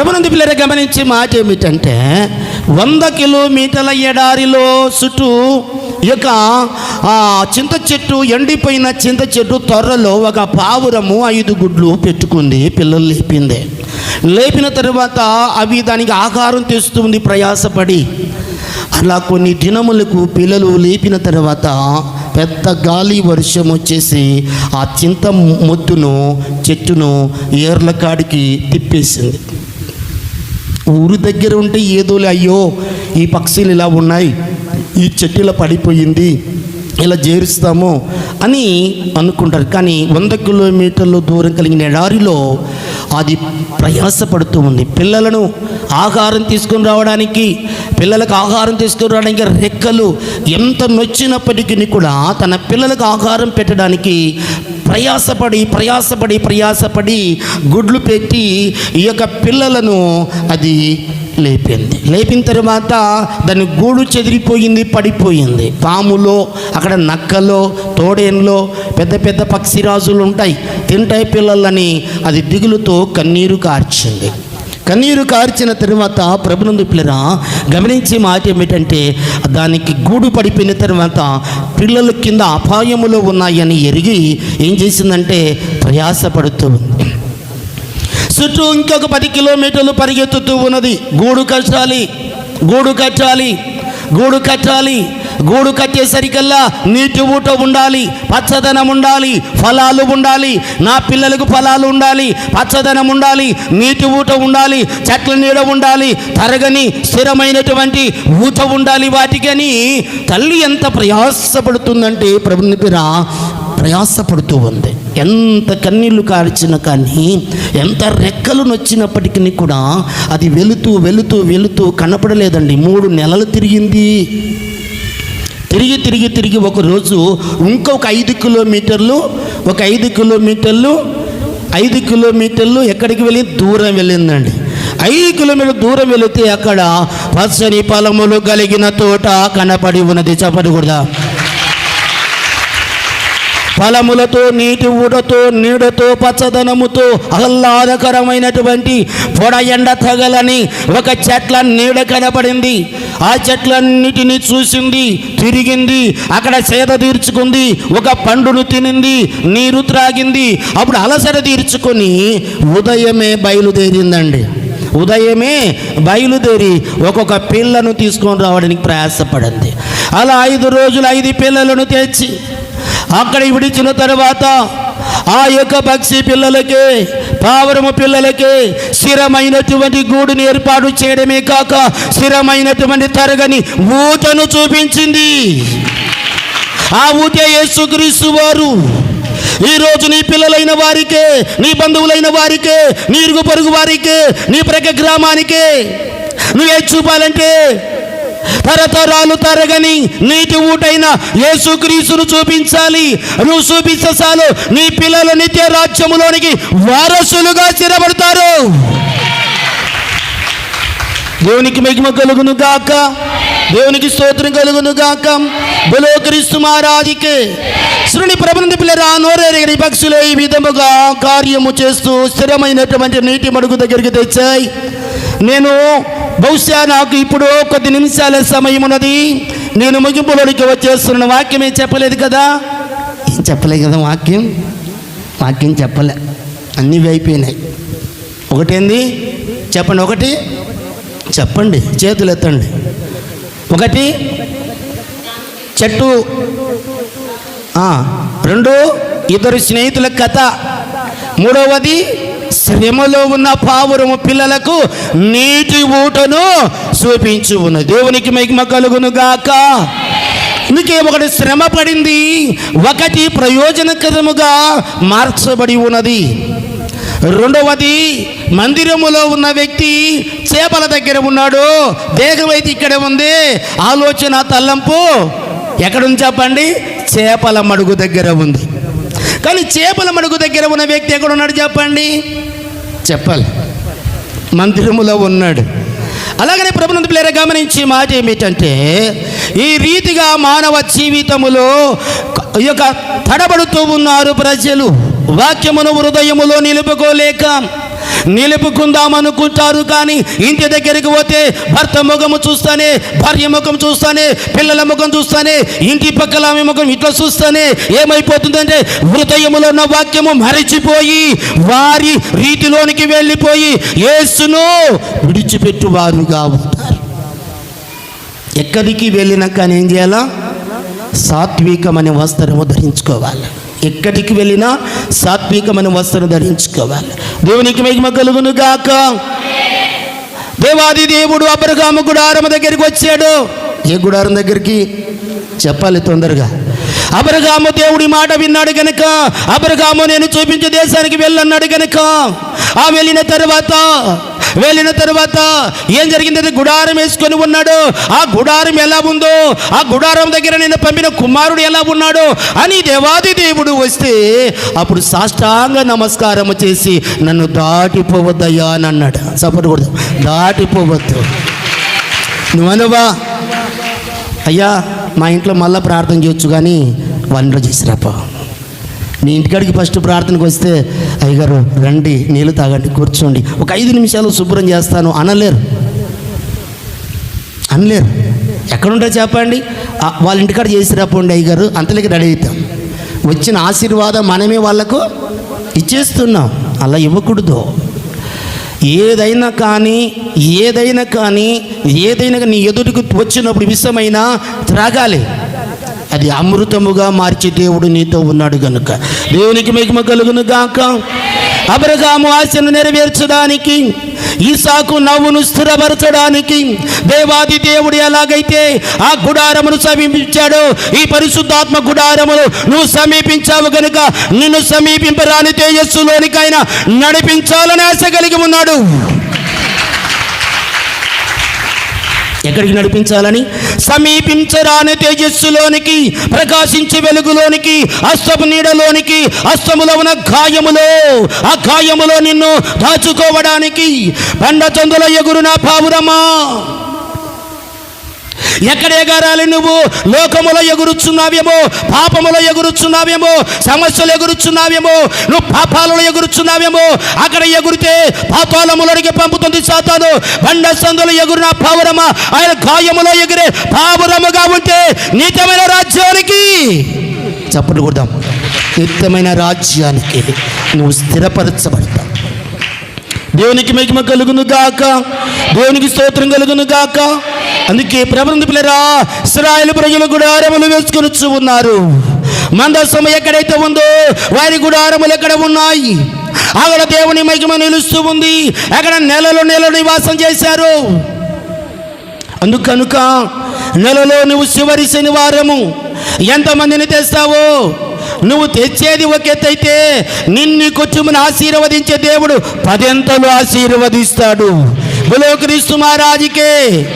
ప్రభునందు పిల్లలు గమనించే మాట ఏమిటంటే వంద కిలోమీటర్ల ఎడారిలో చుట్టూ యొక్క ఆ, చింత చెట్టు ఎండిపోయిన చింత చెట్టు త్వరలో ఒక పావురము ఐదు గుడ్లు పెట్టుకుంది పిల్లలు లేపింది. లేపిన తర్వాత అవి దానికి ఆకారం తెస్తుంది ప్రయాసపడి. అలా కొన్ని దినములకు పిల్లలు లేపిన తర్వాత పెద్ద గాలి వర్షం వచ్చేసి ఆ చింత మొద్దును చెట్టును ఏర్ల కాడికి తిప్పేసింది. ఊరు దగ్గర ఉంటే ఏదోలే అయ్యో ఈ పక్షులు ఇలా ఉన్నాయి ఈ చెట్టులా పడిపోయింది ఇలా చేరుస్తాము అని అనుకుంటారు. కానీ వంద కిలోమీటర్ల దూరం కలిగిన ఎడారిలో అది ప్రయాసపడుతూ ఉంది. పిల్లలను ఆహారం తీసుకొని రావడానికి పిల్లలకు ఆహారం తీసుకొని రావడానికి రెక్కలు ఎంత నొచ్చినప్పటికీ కూడా తన పిల్లలకు ఆహారం పెట్టడానికి ప్రయాసపడి ప్రయాసపడి ప్రయాసపడి గుడ్లు పెట్టి ఈ యొక్క పిల్లలను అది లేపింది. లేపిన తర్వాత దాని గూడు చెదిరిపోయింది పడిపోయింది. పాములో అక్కడ నక్కలో తోడేన్లో పెద్ద పెద్ద పక్షిరాజులు ఉంటాయి. తింటాయి పిల్లలని అది దిగులుతో కన్నీరు కార్చింది. కన్నీరు కార్చిన తర్వాత ప్రభునందు పిల్లరా గమనించే మాట ఏమిటంటే దానికి గూడు పడిపోయిన తర్వాత పిల్లల కింద అపాయములో ఉన్నాయని ఎరిగి ఏం చేసిందంటే ప్రయాసపడుతూ ఉంది. చుట్టూ ఇంకొక పది కిలోమీటర్లు పరిగెత్తుతూ ఉన్నది. గూడు కట్టాలి గూడు కట్టాలి గూడు కట్టాలి. గూడు కట్టేసరికల్లా నీటి ఊట ఉండాలి పచ్చదనం ఉండాలి ఫలాలు ఉండాలి నా పిల్లలకు ఫలాలు ఉండాలి పచ్చదనం ఉండాలి నీటి ఊట ఉండాలి చెట్ల నీడ ఉండాలి తరగని స్థిరమైనటువంటి ఊట ఉండాలి వాటికని తల్లి ఎంత ప్రయాసపడుతుందంటే ప్రభుని ప్రయాసపడుతూ ఉంది. ఎంత కన్నీళ్ళు కార్చిన కానీ ఎంత రెక్కలు నొచ్చినప్పటికీ కూడా అది వెళుతూ వెళుతూ వెళుతూ కనపడలేదండి. మూడు నెలలు తిరిగింది. తిరిగి తిరిగి తిరిగి ఒకరోజు ఇంకొక ఐదు కిలోమీటర్లు ఒక ఐదు కిలోమీటర్లు ఐదు కిలోమీటర్లు ఎక్కడికి వెళ్ళి? దూరం వెళ్ళిందండి. ఐదు కిలోమీటర్ దూరం వెళితే అక్కడ పచ్చని పొలములు కలిగిన తోట కనపడి ఉన్నది. చెప్పకూడదా ఫలములతో నీటి ఊడతో నీడతో పచ్చదనముతో ఆహ్లాదకరమైనటువంటి పొడ ఎండ తగలని ఒక చెట్ల నీడ కనపడింది. ఆ చెట్లన్నిటిని చూసింది తిరిగింది అక్కడ సేద తీర్చుకుంది ఒక పండును తినింది నీరు త్రాగింది. అప్పుడు అలసట తీర్చుకొని ఉదయమే బయలుదేరిందండి. ఉదయమే బయలుదేరి ఒక్కొక్క పిల్లను తీసుకొని రావడానికి ప్రయాసపడింది. అలా ఐదు రోజులు ఐదు పిల్లలను తెచ్చి అక్కడ విడిచిన తర్వాత ఆ యొక్క పక్షి పిల్లలకే పావురము పిల్లలకే స్థిరమైనటువంటి గూడుని ఏర్పాటు చేయడమే కాక స్థిరమైనటువంటి తరగని ఊతను చూపించింది. ఆ ఊటే యేసుక్రీస్తు వారు. ఈరోజు రోజు నీ పిల్లలైన వారికే నీ బంధువులైన వారికే నీ ఇరుగు పొరుగు వారికే నీ ప్రక్క గ్రామానికే నువ్వే చూపాలంటే తరతరాలు తరగని నీటి ఊటైన యేసుక్రీసును చూపించాలి. నువ్వు చూపిస్తే చాలు నీ పిల్లలు నిత్య రాజ్యములోనికి వారసులుగా స్థిరపడతారు. దేవునికి మహిమ కలుగును గాక. దేవునికి స్తోత్రం కలుగును గాక. బలో క్రీస్తు మహారాజుకే శ్రుని ప్రబంధ పిల్లరా నోరేరి పక్షులు ఈ విధముగా కార్యము చేస్తూ స్థిరమైనటువంటి నీటి మడుగు దగ్గరికి తెచ్చాయి. నేను బహుశా నాకు ఇప్పుడు కొద్ది నిమిషాల సమయం ఉన్నది. నేను ముగింపులోనికి వచ్చేస్తున్న వాక్యం ఏం చెప్పలేదు కదా? ఏం చెప్పలేదు కదా వాక్యం? వాక్యం చెప్పలే. అన్నీ అయిపోయినాయి. ఒకటేంది? చెప్పండి ఒకటి. చెప్పండి చేతులు ఎత్తండి ఒకటి. చెట్టు. రెండు. ఇద్దరు స్నేహితుల కథ. మూడవది శ్రమలో ఉన్న పావురము పిల్లలకు నీటి ఊటను చూపించు ఉన్న దేవునికి మహిమ కలుగును గాక. అందుకే ఒకటి శ్రమ పడింది ఒకటి ప్రయోజనకరముగా మార్చబడి ఉన్నది. రెండవది మందిరములో ఉన్న వ్యక్తి చేపల దగ్గర ఉన్నాడు. దేహం అయితే ఇక్కడ ఉంది. ఆలోచన తల్లంపు ఎక్కడుంది చెప్పండి? చేపల మడుగు దగ్గర ఉంది. కానీ చేపల మడుగు దగ్గర ఉన్న వ్యక్తి ఎక్కడ ఉన్నాడు చెప్పండి? చెప్పాలి. మందిరములో ఉన్నాడు. అలాగనే ప్రభునంద పిల్లర గమనించి మాట ఏమిటంటే ఈ రీతిగా మానవ జీవితములో ఈ యొక్క తడబడుతూ ఉన్నారు ప్రజలు. వాక్యమును హృదయములో నిలుపుకోలేక నిలుపుకుందాం అనుకుంటారు కానీ ఇంటి దగ్గరికి పోతే భర్త ముఖము చూస్తానే భార్య ముఖం చూస్తానే పిల్లల ముఖం చూస్తానే ఇంటి పక్కల ఆమె ముఖం ఇట్లా చూస్తానే ఏమైపోతుందంటే హృదయములో ఉన్న వాక్యము మరిచిపోయి వారి రీతిలోనికి వెళ్ళిపోయి యేసును విడిచిపెట్టువారుగా ఉంటారు. ఎక్కడికి వెళ్ళినా కానీ ఏం చేయాలా? సాత్వికమనే వస్త్రము ధరించుకోవాలి. ఎక్కడికి వెళ్ళినా సాత్వికమైన వస్త్రం ధరించుకోవాలి. దేవునికి మహిమ కలుగును గాక. దేవాది దేవుడు అబ్రహాము గుడారం దగ్గరికి వచ్చాడు. ఏ గుడారం దగ్గరికి? చెప్పాలి తొందరగా. అబ్రహాము దేవుడి మాట విన్నాడు గనక అబ్రహాము నేను చూపించే దేశానికి వెళ్ళన్నాడు గనక ఆ వెళ్ళిన తర్వాత వెళ్ళిన తర్వాత ఏం జరిగింది? గుడారం వేసుకొని ఉన్నాడు. ఆ గుడారం ఎలా ఉందో ఆ గుడారం దగ్గర నేను పంపిన కుమారుడు ఎలా ఉన్నాడు? అని దేవాది దేవుడు వస్తే అప్పుడు సాష్టాంగ నమస్కారం చేసి నన్ను దాటిపోవద్దయ్యా అని అన్నాడు. సపోర్ట్ కూడా దాటిపోవద్దు. నువ్వనువా అయ్యా మా ఇంట్లో మళ్ళీ ప్రార్థన చేయొచ్చు కానీ వండర్ చేసిరాపా. నీ ఇంటికాడికి ఫస్ట్ ప్రార్థనకు వస్తే అయ్యగారు రండి నీళ్ళు తాగండి కూర్చోండి. ఒక ఐదు నిమిషాలు శుభ్రం చేస్తాను. అనలేరు. అనలేరు. ఎక్కడుంటే చెప్పండి? వాళ్ళ ఇంటికాడ చేసి రాపోండి అయ్యగారు అంతలోకి రెడీ అవుతాం. వచ్చిన ఆశీర్వాదం మనమే వాళ్ళకు ఇచ్చేస్తున్నాం. అలా ఇవ్వకూడదు. ఏదైనా కానీ ఏదైనా కానీ ఏదైనా నీ ఎదుటికి వచ్చినప్పుడు విషమైనా త్రాగాలి. అది అమృతముగా మార్చే దేవుడు నీతో ఉన్నాడు గనుక. దేవునికి మహిమ కలుగును గాక. అబ్రహాము ఆశను నెరవేర్చడానికి ఈసాకు నవ్వును స్థిరపరచడానికి దేవాది దేవుడు ఎలాగైతే ఆ గుడారమును సమీపించాడో ఈ పరిశుద్ధాత్మ గుడారమును నువ్వు సమీపించావు గనుక నిన్ను సమీపింపరాని తేజస్సులోనికైనా నడిపించాలని ఆశ కలిగి ఉన్నాడు. ఎక్కడికి నడిపించాలని? సమీపించరాని తేజస్సులోనికి ప్రకాశించి వెలుగులోనికి అస్తపు నీడలోనికి అస్తములో ఉన్న గాయములో ఆ గాయములో నిన్ను దాచుకోవడానికి బండ చందుల నా పావురమా? ఎక్కడ ఎగరాలి నువ్వు? లోకములో ఎగురుచున్నావేమో? పాపములో ఎగురుచున్నావేమో? సమస్యలు ఎగురుచున్నావేమో? నువ్వు పాపాలలో ఎగురుచున్నావేమో? అక్కడ ఎగురితే పాతాళములోనికి పంపుతుంది సాతాను. బండ సందులు ఎగురిన పావురమ ఆయన గాయములో ఎగిరే పావురముగా ఉంటే నిత్యమైన రాజ్యానికి చప్పట్లు కొడదాం. నిత్యమైన రాజ్యానికి నువ్వు స్థిరపరచబడతావు. దేవునికి మహిమ కలుగును గాక. దేవునికి స్తోత్రం కలుగును గాక. అందుకే ప్రబంధ పిల్లరా ఇస్రాయల్ ప్రజలు గుడారములు వేసుకొని ఉన్నారు. మందస్సం ఎక్కడైతే ఉందో వారి గుడారములు ఎక్కడ ఉన్నాయి? అక్కడ దేవుని మహిమ నిలుస్తూ ఉంది. అక్కడ నెలలో నెల నివాసం చేశారు? అందుకనుక నెలలో నువ్వు చివరి శనివారము. ఎంతమందిని తెస్తావో? నువ్వు తెచ్చేది ఒక ఎత్తైతే నిన్ను కొంచెమని ఆశీర్వదించే దేవుడు పదెంతలు ఆశీర్వదిస్తాడు. బులో క్రీస్తు మహారాజుకే.